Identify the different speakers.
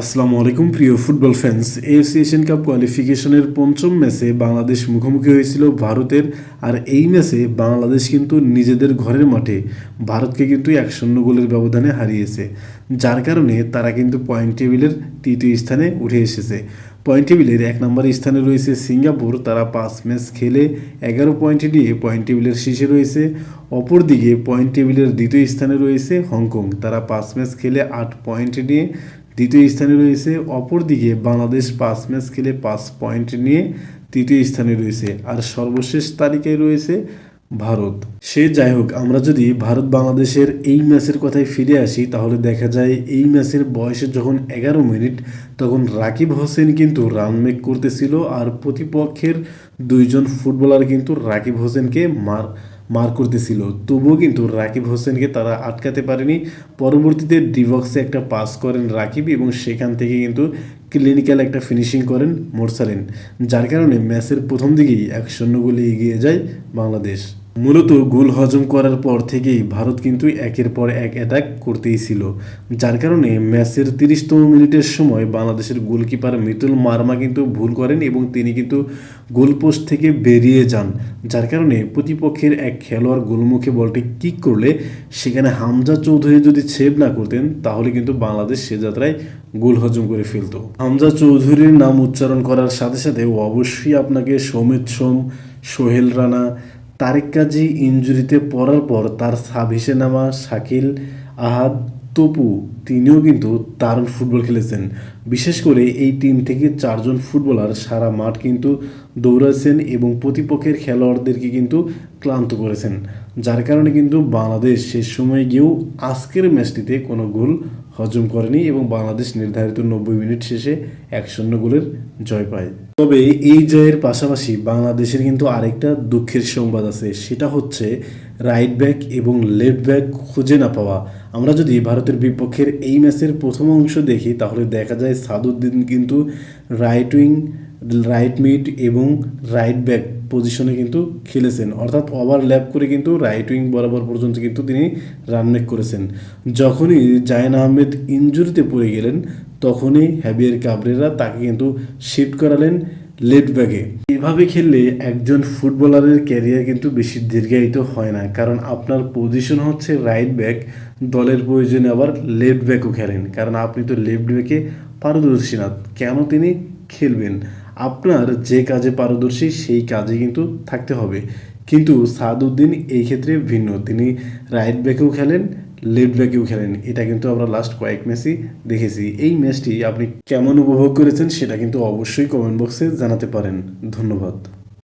Speaker 1: আসসালামু আলাইকুম, প্রিয় football fans AFC Asian cup কোয়ালিফিকেশনের পঞ্চম ম্যাচে বাংলাদেশ মুখোমুখি হয়েছিল ভারতের, আর এই ম্যাচে বাংলাদেশ কিন্তু নিজেদের ঘরের মাঠে ভারতকে কিন্তু এক শূন্য গোলের ব্যবধানে হারিয়েছে। যার কারণে তারা কিন্তু পয়েন্ট টেবিলের তৃতীয় স্থানে উঠে এসেছে। পয়েন্ট টেবিলের এক নম্বর স্থানে রয়েছে সিঙ্গাপুর। তারা পাঁচ ম্যাচ খেলে এগারো পয়েন্টে নিয়ে পয়েন্ট টেবিলের শীর্ষে রয়েছে। অপরদিকে পয়েন্ট টেবিলের দ্বিতীয় স্থানে রয়েছে হংকং। তারা পাঁচ ম্যাচ খেলে আট পয়েন্ট নিয়ে দ্বিতীয় স্থানে রয়েছে, অপরদিকে বাংলাদেশ পাঁচ ম্যাচ খেলে পাঁচ পয়েন্ট নিয়ে তৃতীয় স্থানে রয়েছে। আর সর্বশেষ তালিকায় রয়েছে ভারত। সে যাই হোক, আমরা যদি ভারত বাংলাদেশের এই ম্যাচের কথায় ফিরে আসি, তাহলে দেখা যায় এই ম্যাচের বয়সে যখন এগারো মিনিট, তখন রাকিব হোসেন কিন্তু রান মেক করতেছিল, আর প্রতিপক্ষের দুইজন ফুটবলার কিন্তু রাকিব হোসেনকে মার মার করতেছিল। তবুও কিন্তু রাকিব হোসেনকে তারা আটকাতে পারেনি। পরবর্তীতে ডিবক্সে একটা পাস করেন রাকিব এবং সেখান থেকে কিন্তু ক্লিনিক্যাল একটা ফিনিশিং করেন মোরসালিন, যার কারণে ম্যাচের প্রথম দিকেই এক শূন্য এগিয়ে যায় বাংলাদেশ। মূলত গোল হজম করার পর থেকেই ভারত কিন্তু একের পর এক অ্যাটাক করতেই ছিল, যার কারণে ম্যাচের তিরিশতম মিনিটের সময় বাংলাদেশের গোলকিপার মিতুল মার্মা কিন্তু ভুল করেন এবং তিনি কিন্তু গোলপোস্ট থেকে বেরিয়ে যান। যার কারণে প্রতিপক্ষের এক খেলোয়াড় গোলমুখে বলটি কিক করলে সেখানে হামজা চৌধুরী যদি সেভ না করতেন, তাহলে কিন্তু বাংলাদেশ সে যাত্রায় গোল হজম করে ফেলত। হামজা চৌধুরীর নাম উচ্চারণ করার সাথে সাথে অবশ্যই আপনাকে সৌমিত সোম, সোহেল রানা, তারেক কাজী ইঞ্জুরিতে পড়ার পর তার সাভিসে নামা শাকিল আহাদ তপু তিনিও কিন্তু দারুণ ফুটবল খেলেছেন। বিশেষ করে এই টিম থেকে চারজন ফুটবলার সারা মাঠ কিন্তু দৌড়াচ্ছেন এবং প্রতিপক্ষের খেলোয়াড়দেরকে কিন্তু ক্লান্ত করেছেন, যার কারণে কিন্তু বাংলাদেশ শেষ সময় গিয়েও আজকের ম্যাচটিতে কোনো গোল হজম করেনি এবং বাংলাদেশ নির্ধারিত নব্বই মিনিট শেষে এক শূন্য গোলের জয় পায়। তবে এই জয়ের পাশাপাশি বাংলাদেশের কিন্তু আরেকটা দুঃখের সংবাদ আছে, সেটা হচ্ছে রাইট ব্যাক এবং লেফট ব্যাক খুঁজে না পাওয়া। আমরা যদি ভারতের বিপক্ষের এই ম্যাচের প্রথম অংশ দেখি, তাহলে দেখা যায় সাদুদ্দিন কিন্তু রাইট উইং রাইট মিড এবং রাইট ব্যাক পজিশনে কিন্তু খেলেছেন। অর্থাৎ ওভারল্যাপ করে কিন্তু রাইট উইং বরাবর পর্যন্ত কিন্তু তিনি রান মেক করেছেন। যখনই জায়ন আহমেদ ইঞ্জুরিতে পড়ে গেলেন, তখনই হ্যাবিয়ার কাবরেরা তাকে কিন্তু শিফট করালেন লেফট ব্যাকে এভাবে খেললে একজন ফুটবলারের ক্যারিয়ার কিন্তু বেশি দীর্ঘায়িত হয় না, কারণ আপনার পজিশন হচ্ছে রাইট ব্যাক দলের প্রয়োজনে আবার লেফট ব্যাকও খেলেন। কারণ আপনি তো লেফট ব্যাকে পারদর্শী না, কেন তিনি খেলবেন? আপনার যে কাজে পারদর্শী সেই কাজে কিন্তু থাকতে হবে। কিন্তু সাদউদ্দিন এই ক্ষেত্রে ভিন্ন। তিনি রাইট ব্যাকেও খেলেন লেফট ব্যাকেও খেলেন। এটা কিন্তু আমরা লাস্ট কয়েক ম্যাচই দেখেছি। এই ম্যাচটি আপনি কেমন উপভোগ করেছেন সেটা কিন্তু অবশ্যই কমেন্ট বক্সে জানাতে পারেন। ধন্যবাদ।